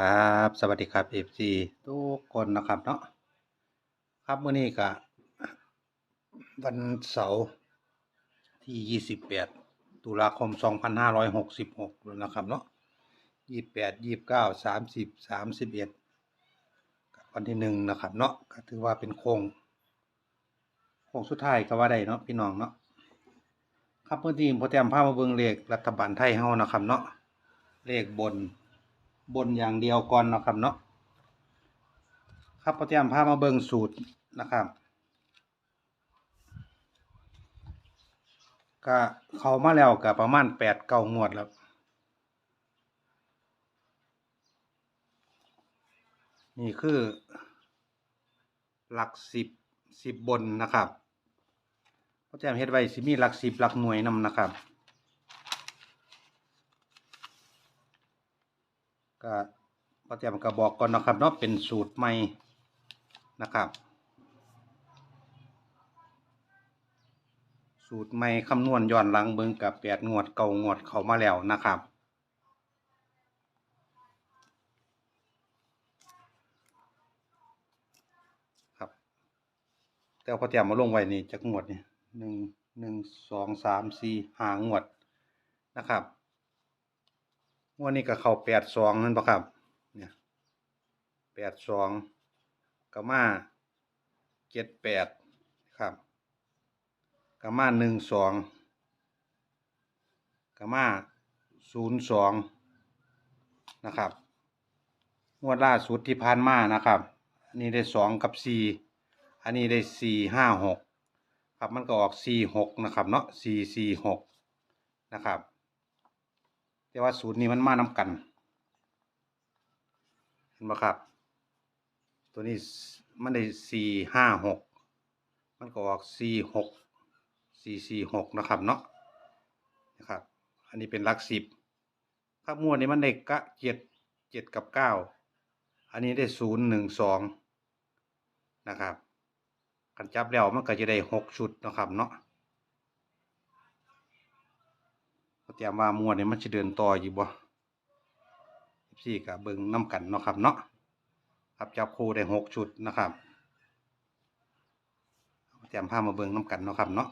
ครับสวัสดีครับ FC ทุกคนนะครับเนาะครับเมื้อนี้ก็วันเสาร์ที่ 28 ตุลาคม 2566แล้วนะครับเนาะ28 29 30 31กับวันที่หนึ่งนะครับเนาะก็ถือว่าเป็นโคงโคงสุดท้ายก็ว่าได้เนาะพี่น้องเนาะครับเมื่อนี้พอแต้มพาพมาเบิ่งเลขรัฐบาลไทยเฮานะครับเนาะเลขบน บนอย่างเดียวก่อนนะครับเนาะครับพอเตรียมพามาเบิ่งสูตรนะครับก็เขามาแล้วก็ประมาณแปดเก้างวดแล้วนี่คือหลักสิบสิบบนนะครับพอแจมเฮ็ดไว้สิมีหลักสิบหลักหน่วยนำนะครับ ก็พอแจมก็บอกก่อนนะครับเนาะเป็นสูตรใหม่นะครับ สูตรใหม่คำนวณย้อนหลังเบิ่งกับแปดงวดเก่างวดเขามาแล้วนะครับครับแต่พอแจมมาลงไว้นี่จากงวดนี่หนึ่งหนึ่งสองสามสี่หางวดนะครับ งวดนี้ก็เข้าแปดสองนั่นปะครับ เนี่ยแปดสองก็มาเจ็ดแปดครับก็มาหนึ่งสองก็มาศูนย์สองนะครับ งวดล่าสุดที่ผ่านมานะครับ อันนี้ได้สองกับสี่อันนี้ได้สี่ห้าหกครับมันก็ออกสี่หกนะครับเนาะสี่สี่หกนะครับ แต่ว่าสูตรนี้มันมาน้ำกัน เห็นไหมครับ ตัวนี้มันได้สี่ห้าหกมันก็ออกสี่หกสี่สี่หกนะครับเนาะนะครับ อันนี้เป็นหลักสิบครับมวดนี้มันได้กะเจ็ดเจ็ดกับเก้าอันนี้ได้ศูนย์หนึ่งสองนะครับกันจับแล้วมันก็จะได้หกชุดนะครับเนาะ เตรียมว่ามวดนี้มันจะเดินต่ออยู่บ่พี่กับเบิงน้ำกันเนาะครับเนาะครับจับคู่ได้หกชุดนะครับเตรียมผ้ามาเบิงน้ำกันเนาะครับเนาะ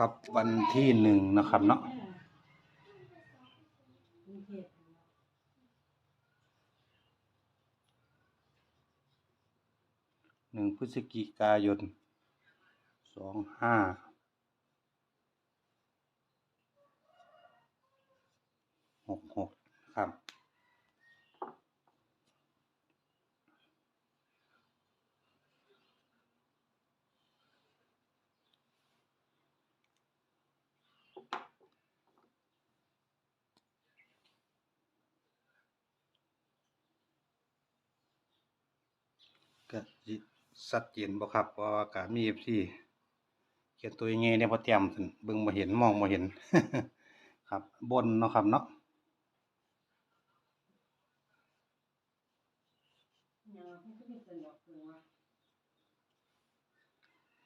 ครับวันที่หนึ่งนะครับเนาะหนึ่งพฤศจิกายนสองห้าหกหกครับ ก็สัดเจนบ่ครับเพราะว่าก็มีพี่เขียนตัวยังไงเนี่ยพอเตรียมเบิ่งมาเห็นมองมาเห็น ครับบนเนาะครับเนาะ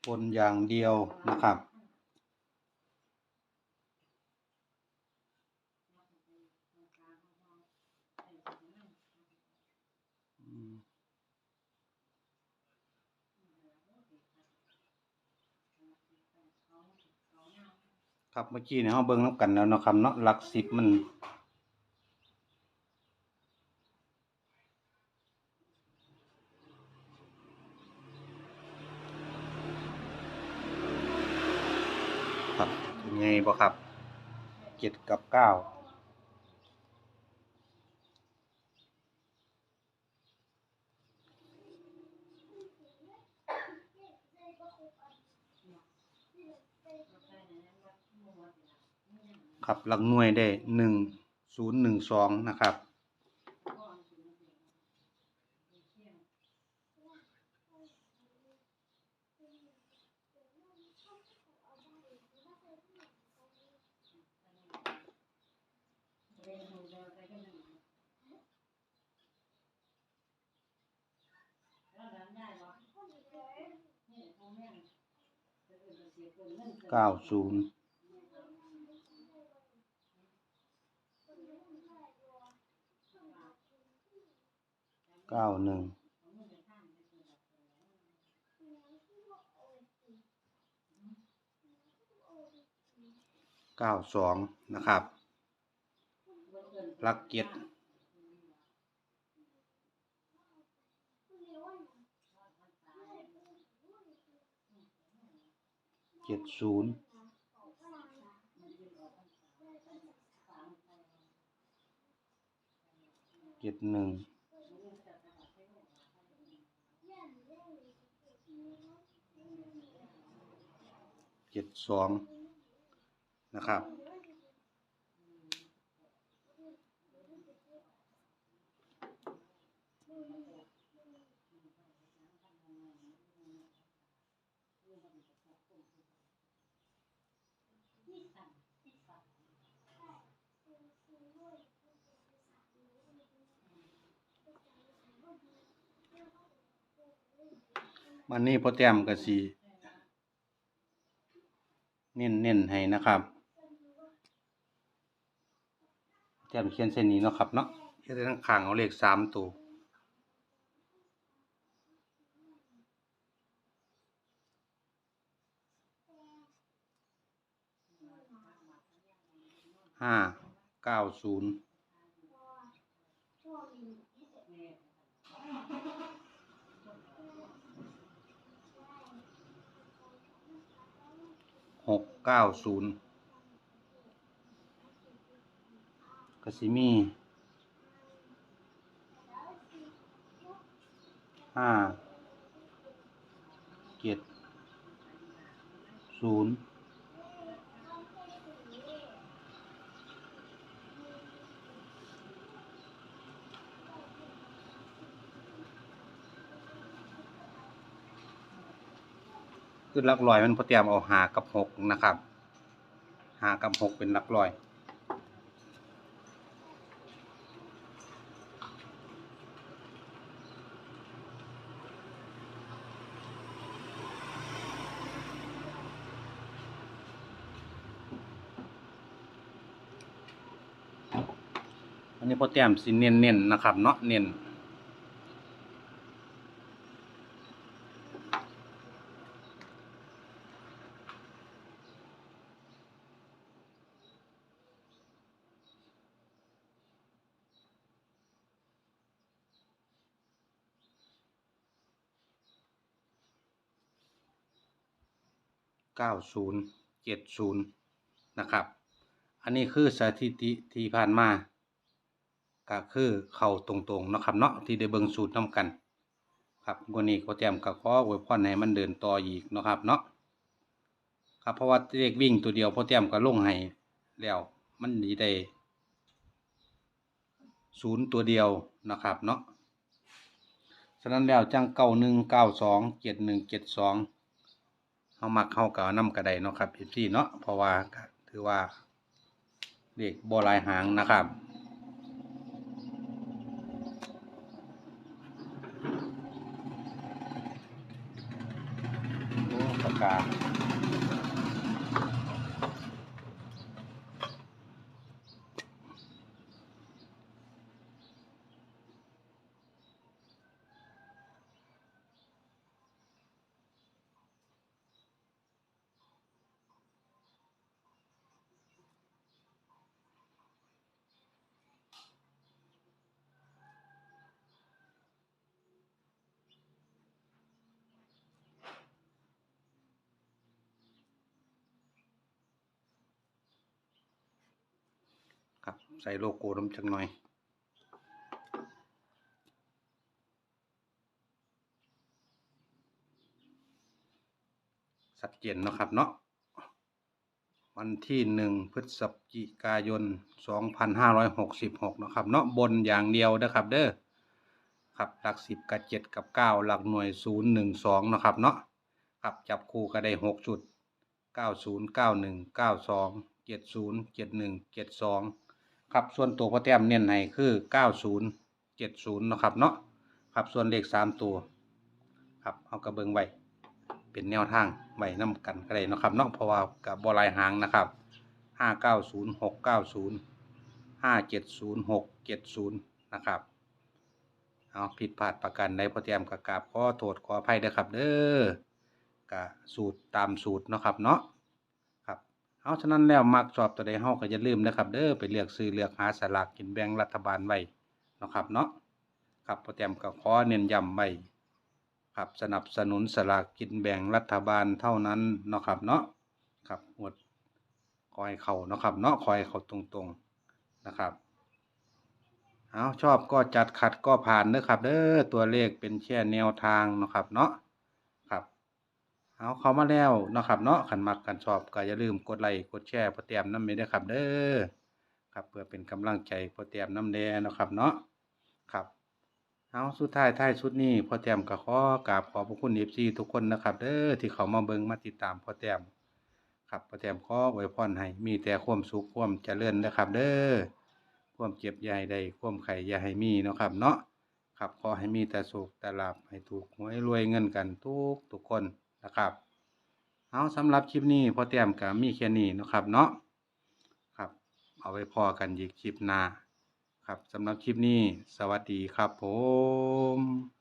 บนอย่างเดียวนะครับ ครับเมื่อกี้เนี่ยเราเบิ้งน้ำกันแล้วเนาะครับเนาะหลักสิบมัน ครับยังไงบ่ครับเจ็ดกับเก้า ครับหลักหน่วยได้หนึ่งศูนย์หนึ่งสองนะครับ เก้าศูนย์ เก้าหนึ่งเก้าสองนะครับลักเก็ตเจ็ดศูนย์เจ็ดหนึ่ง เจ็ดสองนะครับวันนี้พ่อแต้มก็สิ เน้นเน้นให้นะครับแต้มเขียนเส้นนี้เนาะครับเนาะเขียนทั้งข้างเอาเลขสามตัวห้าเก้าศูนย์หก เก้าศูนย์กสิมีห้าเจ็ดศูนย์ คือหลักร้อยมันพอเตรียมเอาหากับหกนะครับหากับหกเป็นหลักร้อยอันนี้พอแต้มสิเน้นเน้นๆนะครับ เนาะเน้น เก้าศูนย์เจ็ดศูนย์นะครับ อันนี้คือสถิติที่ผ่านมาก็คือเข้าตรงๆนะครับเนาะที่ได้เบิ่งสูตรนํกัน ครับวันนี้ก็แต้มก็ขออวยพรให้มันเดินต่ออีกนะครับเนาะครับเพราะว่าเลขวิ่งตัวเดียวพอแต้มก็ลงให้แล้วมันดีได้ศูนย์ตัวเดียวนะครับเนาะฉะนั้นแล้วจังเก้าหนึ่งเก้าสองเจ็ดหนึ่งเจ็ดสอง เฮามักเฮาก็เอานำกระไดเนาะครับพี่เนาะเพราะว่าก็ถือว่าเด็กบ่หลายหางนะครับ โอ้ปากกา ครับ ใส่โลโก้ลงจักหน่อย สัดเจนเนาะครับเนาะวันที่หนึ่งพฤศจิกายนสองพันห้าร้อยหกสิบหกนะครับ เนาะบนอย่างเดียวนะครับเด้อครับหลักสิบกับเจ็ดกับเก้าหลักหน่วยศูนย์หนึ่งสองนะครับเนาะครับจับคู่ก็ได้หกจุดเก้าศูนย์เก้าหนึ่งเก้าสองเจ็ดศูนย์เจ็ดหนึ่งเจ็ดสอง ครับส่วนตัวพ่อแต้มเน้นให้คือเก้าศูนย์เจ็ดศูนย์นะครับเนาะครับส่วนเลขสามตัวครับเอากระเบิงไว้เป็นแนวทางไว้นํกันก็ได้นะครับเนาะเพราะว่ากับบ่หลายหางนะครับห้าเก้าศูนย์หกเก้าศูนย์ห้าเจ็ดศูนย์หกเจ็ดศูนย์นะครับเอาผิดพลาดประกันใดพอเตรียมกกาบขอโทษขออภัยเด้อครับเด้อกะสูตรตามสูตรเนาะครับเนาะ เอาฉะนั้นแล้วมักชอบตัวใดเฮาก็อย่าลืมนะครับ เด้อไปเลือกซื้อเลือกหาสลากกินแบ่งรัฐบาลไว้นะครับเนาะครับพอเตรียมก็ขอเน้นย้ำไว้ครับสนับสนุนสลากกินแบ่งรัฐบาลเท่านั้นนะครับเนาะครับหมดคอยเขานะครับเนาะคอยเขาตรงๆนะครับเอาชอบก็จัดขัดก็ผ่านเด้อครับเด้อตัวเลขเป็นแค่แนวทางนะครับเนาะ เอาเข้ามาแล้วนะครับเนาะขันมักกันชอบก็อย่าลืมกดไลค์กดแชร์โปรเตรียมน้ำเมด้ครับ เด้อครับ เพื่อเป็นกำลังใจโปรเตรียมน้ำแดเนะครับเนาะครับเอาสุดท้ายท้ายสุดนี้พอแต้มก็ขอกราบขอบพระคุณเอฟซีทุกคนนะครับ เด้อที่เขามาเบิ่งมาติดตามพอแต้มครับพอแต้มขออวยพรให้มีแต่ความสุขความเจริญนะครับ เด้อความเจ็บย่ให้ได้ความไข่ย่าให้มีนะครับเนาะครับขอให้มีแต่สุขแต่ลาภให้ถูกหวยรวยเงินกันทุกทุกคน นะครับเอาสำหรับคลิปนี้พอเตรียมกับมีแค่นี้นะครับเนาะครับ เอาไว้พอกันอีกคลิปหน้าครับสำหรับคลิปนี้ สวัสดีครับผม